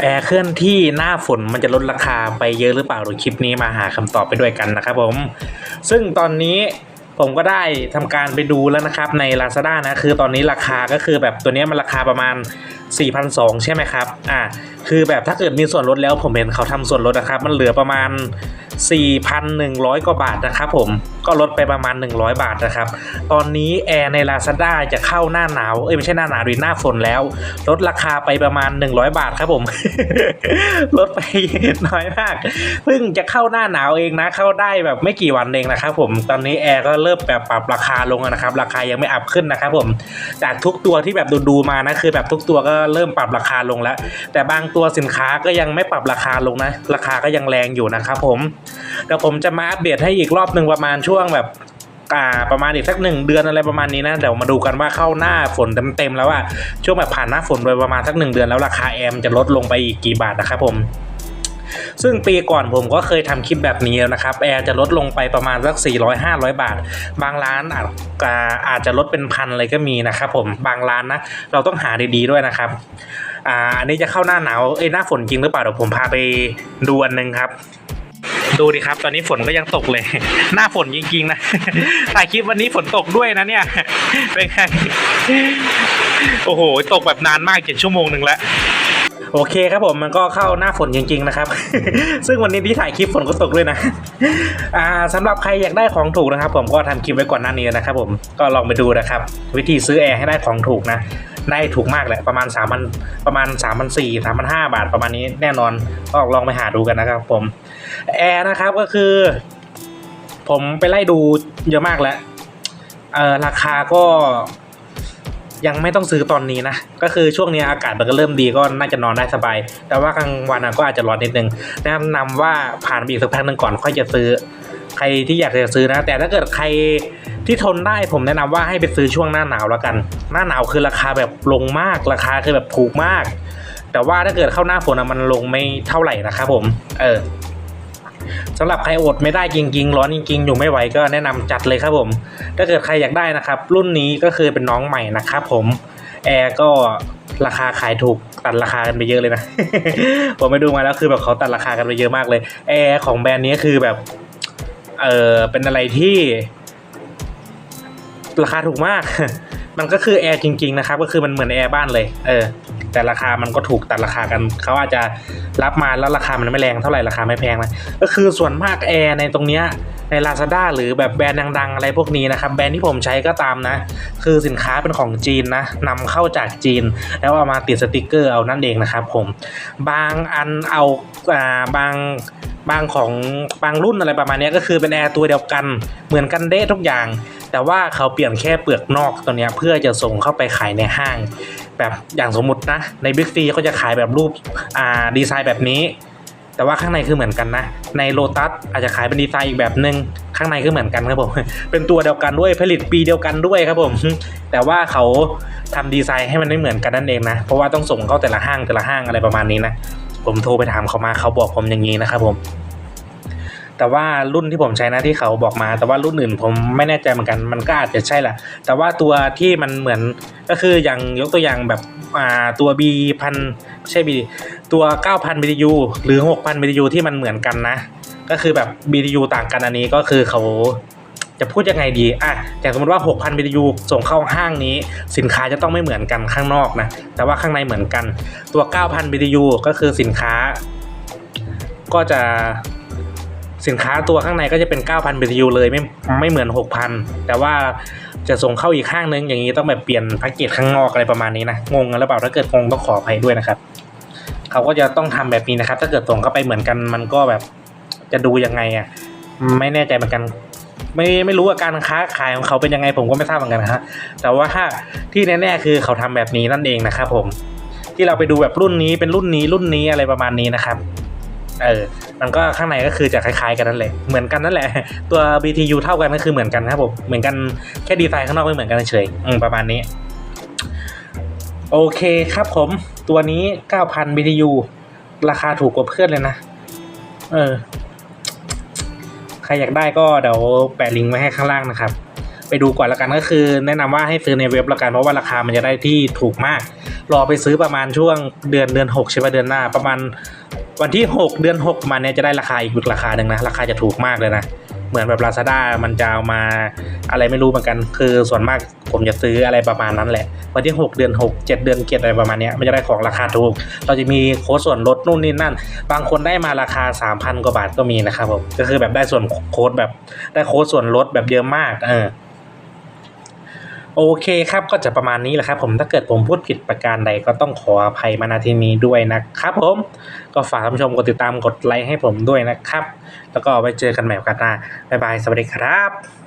แอร์เคลื่อนที่หน้าฝนมันจะลดราคาไปเยอะหรือเปล่าเดี๋ยคลิปนี้มาหาคำตอบไปด้วยกันนะครับผม ซึ่งตอนนี้ผมก็ได้ทำการไปดูแล้วนะครับใน Lazada นะ คือตอนนี้ราคาก็คือแบบตัวนี้มันราคาประมาณ 4,200 ใช่ไหมครับ อ่า คือแบบถ้าเกิดมีส่วนลดแล้วผมเห็นเขาทำส่วนลดนะครับ มันเหลือประมาณ 4,100 กว่าบาทนะครับผมก็ลดไปประมาณ 100 บาทนะครับ ตอนนี้แอร์ใน Lazada จะเข้าหน้าหนาว เอ้ยไม่ใช่หน้าหนาวดิหน้าฝนแล้ว ลดราคาไปประมาณ 100 บาทครับผม ลดไปน้อยมาก เพิ่งจะเข้าหน้าหนาวเองนะ เข้าได้แบบไม่กี่วันเองนะครับผม ตอนนี้แอร์ก็เริ่มแบบปรับราคาลงแล้วนะครับ ราคายังไม่อัพขึ้นนะครับผม จากทุกตัวที่แบบดูๆมานะคือแบบทุกตัวก็เริ่มปรับราคาลงแล้ว แต่บางตัวสินค้าก็ยังไม่ปรับราคาลงนะ ราคาก็ยังแรงอยู่นะครับผมเดี๋ยวผมจะมาอัปเดตให้อีกรอบหนึ่งประมาณช่วงแบบอ่าประมาณอีกสักหนึ่งเดือนอะไรประมาณนี้นะเดี๋ยวมาดูกันว่าเข้าหน้าฝนเต็มๆแล้วว่าช่วงแบบผ่านหน้าฝนไปประมาณสักหนึ่งเดือนแล้วราคาแอมจะลดลงไปอีกกี่บาทนะครับผมซึ่งปีก่อนผมก็เคยทำคลิปแบบนี้แล้วนะครับ แอร์จะลดลงไปประมาณสัก 400 500 บาท บางร้านอาจอาจจะลดเป็นพันเลยก็มีนะครับผมบางร้านนะเราต้องหาดีๆด้วยนะครับอ่าอันนี้จะเข้าหน้าหนาวเอ้ยหน้าฝนจริงหรือเปล่าเดี๋ยวผมพาไปดูอันหนึงครับ ดูดิครับ ตอนนี้ฝนก็ยังตกเลย หน้าฝนจริงๆนะถ่ายคลิปวันนี้ฝนตกด้วยนะเนี่ยเป็นไงโอ้โห ตกแบบนานมากเจ็ดชั่วโมงหนึ่งแล้วโอเคครับผมมันก็เข้าหน้าฝนจริงๆนะครับ ซึ่งวันนี้ที่ถ่ายคลิปฝนก็ตกด้วยนะอ่าสำหรับใครอยากได้ของถูกนะครับ ผมก็ทำคลิปไว้ก่อนหน้านี้นะครับ ผมก็ลองไปดูนะครับ วิธีซื้อแอร์ให้ได้ของถูกนะ ได้ถูกมากแหละประมาณ3 0 0 0ประมาณ3 4 0 0 3 5 0 0บาทประมาณนี้แน่นอนก็ลองไปหาดูกันนะครับผมแอร์นะครับก็คือ ผมไปไล่ดูเยอะมากแล้วเออราคาก็ยังไม่ต้องซื้อตอนนี้นะ ก็คือช่วงนี้อากาศมันก็เริ่มดีก็น่าจะนอนได้สบาย แต่ว่ากลางวันก็อาจจะร้อนนิดนึงแนะนำว่าผ่านไปอีกสักพักหนึ่งก่อนค่อยจะซื้อ ใครที่อยากจะซื้อนะ แต่ถ้าเกิดใครที่ทนได้ผมแนะนำว่าให้ไปซื้อช่วงหน้าหนาวแล้วกัน หน้าหนาวคือราคาแบบลงมาก ราคาคือแบบถูกมาก แต่ว่าถ้าเกิดเข้าหน้าฝนมันลงไม่เท่าไหร่นะครับผม เออสำหรับใครอดไม่ได้จริงๆร้อนจริงๆอยู่ไม่ไหวก็แนะนำจัดเลยครับผม ถ้าเกิดใครอยากได้นะครับ รุ่นนี้ก็คือเป็นน้องใหม่นะครับผมแอร์ก็ราคาขายถูกตัดราคากันไปเยอะเลยนะ ผมไปดูมาแล้วคือแบบเขาตัดราคากันไปเยอะมากเลยแอร์ของแบรนด์นี้คือแบบ เออเป็นอะไรที่ราคาถูกมาก มันก็คือแอร์จริง ๆ นะครับ ก็คือมันเหมือนแอร์บ้านเลย เออ แต่ราคามันก็ถูกตัดราคากันเขาอาจจะรับมาแล้วราคามันไม่แรงเท่าไหร่ราคาไม่แพงนะก็คือส่วนมากแอร์ในตรงเนี้ยใน Lazada หรือแบบแบรนด์ดังๆ อะไรพวกนี้นะครับแบรนด์ที่ผมใช้ก็ตามนะ คือสินค้าเป็นของจีนนะนำเข้าจากจีน แล้วเอามาติดสติกเกอร์เอานั่นเองนะครับผมบางอันเอาอ่าบางบางของบางรุ่นอะไรประมาณนี้ก็คือเป็นแอร์ตัวเดียวกันเหมือนกันเด้ทุกอย่าง แต่ว่าเขาเปลี่ยนแค่เปลือกนอกตัวเนี้ยเพื่อจะส่งเข้าไปขายในห้าง แบบอย่างสมมตินะ ในบิ๊กซีเขาจะขายแบบรูปอ่าดีไซน์แบบนี้ แต่ว่าข้างในคือเหมือนกันนะ ในโ o ตัสอาจจะขายเป็นดีไซน์อีกแบบหนึ่งข้างในคือเหมือนกันครับผมเป็นตัวเดียวกันด้วยผลิตปีเดียวกันด้วยครับผม แต่ว่าเขาทำดีไซน์ให้มันไม่เหมือนกันนั่นเองนะเพราะว่าต้องส่งเข้าแต่ละห้างแต่ละห้างอะไรประมาณนี้นะผมโทรไปถามเขามาเขาบอกผมอย่างนี้นะครับผม แต่ว่ารุ่นที่ผมใช้นะที่เขาบอกมา แต่ว่ารุ่นอื่นผมไม่แน่ใจเหมือนกัน มันก็อาจจะใช่แหละ แต่ว่าตัวที่มันเหมือนก็คืออย่างยกตัวอย่างแบบอ่าตัว B พันใช่ B ตัว 9,000 BTU หรือ 6,000 BTU ที่มันเหมือนกันนะ ก็คือแบบ BTU ต่างกันอันนี้ก็คือเขาจะพูดยังไงดี อะ อย่างสมมติว่า 6,000 BTU ส่งเข้าห้างนี้ สินค้าจะต้องไม่เหมือนกันข้างนอกนะ แต่ว่าข้างในเหมือนกัน ตัว 9,000 BTU ก็คือสินค้า ก็จะ สินค้าตัวข้างในก็จะเป็น 9,000 BTU เลยไม่ไม่เหมือน 6,000 แต่ว่าจะส่งเข้าอีกข้างนึง อย่างนี้ต้องแบบเปลี่ยนแพ็กเกจข้างนอกอะไรประมาณนี้นะงงกันหรือเปล่าถ้าเกิดงงต้องขออภัยด้วยนะครับเขาก็จะต้องทำแบบนี้นะครับ ถ้าเกิดส่งเข้าไปเหมือนกันมันก็แบบจะดูยังไงอะไม่แน่ใจเหมือนกัน ไม่ไม่รู้ว่าการค้าขายของเขาเป็นยังไงผมก็ไม่ทราบเหมือนกันนะฮะแต่ว่าที่แน่ๆคือเขาทำแบบนี้นั่นเองนะครับผมที่เราไปดูแบบรุ่นนี้เป็นรุ่นนี้รุ่นนี้อะไรประมาณนี้นะครับ เออมันก็ข้างในก็คือจะคล้ายๆกันนั่นแหละ เหมือนกันนั่นแหละ ตัว BTU เท่ากันก็คือเหมือนกันครับผม เหมือนกันแค่ดีไซน์ข้างนอกไม่เหมือนกันเฉยๆอืมประมาณนี้ โอเคครับผม ตัวนี้ 9,000 BTU ราคาถูกกว่าเพื่อนเลยนะ เออ ใครอยากได้ก็เดี๋ยวแปะลิงก์ไว้ให้ข้างล่างนะครับ ไปดูก่อนละกันก็คือ แนะนำว่าให้ซื้อในเว็บละกันเพราะว่าราคามันจะได้ที่ถูกมาก รอไปซื้อประมาณช่วงเดือนเดือนหกใช่ไหมเดือนหน้า ประมาณ วันที่ 6 เดือน 6 มาเนี้ยจะได้ราคาอีกราคาหนึ่งนะ ราคาจะถูกมากเลยนะ เหมือนแบบ Lazada มันจะเอามาอะไรไม่รู้เหมือนกัน คือส่วนมากผมจะซื้ออะไรประมาณนั้นแหละ วันที่ 6 เดือน 6 7 เดือนเกียรอะไรประมาณเนี้ยมันจะได้ของราคาถูก เราจะมีโค้ดส่วนลดนู่นนี่นั่น บางคนได้มาราคา 3,000 กว่าบาทก็มีนะครับผม ก็คือแบบได้ส่วนโค้ดแบบได้โค้ดส่วนลดแบบเยอะมาก เออ โอเคครับก็จะประมาณนี้แหละครับ ผมถ้าเกิดผมพูดผิดประการใดก็ต้องขออภัยมาณที่นี้ด้วยนะครับผมก็ฝากท่านผู้ชมกดติดตามกดไลค์ให้ผมด้วยนะครับ แล้วก็ไว้เจอกันใหม่โอกาสหน้าบ๊ายบายสวัสดีครับ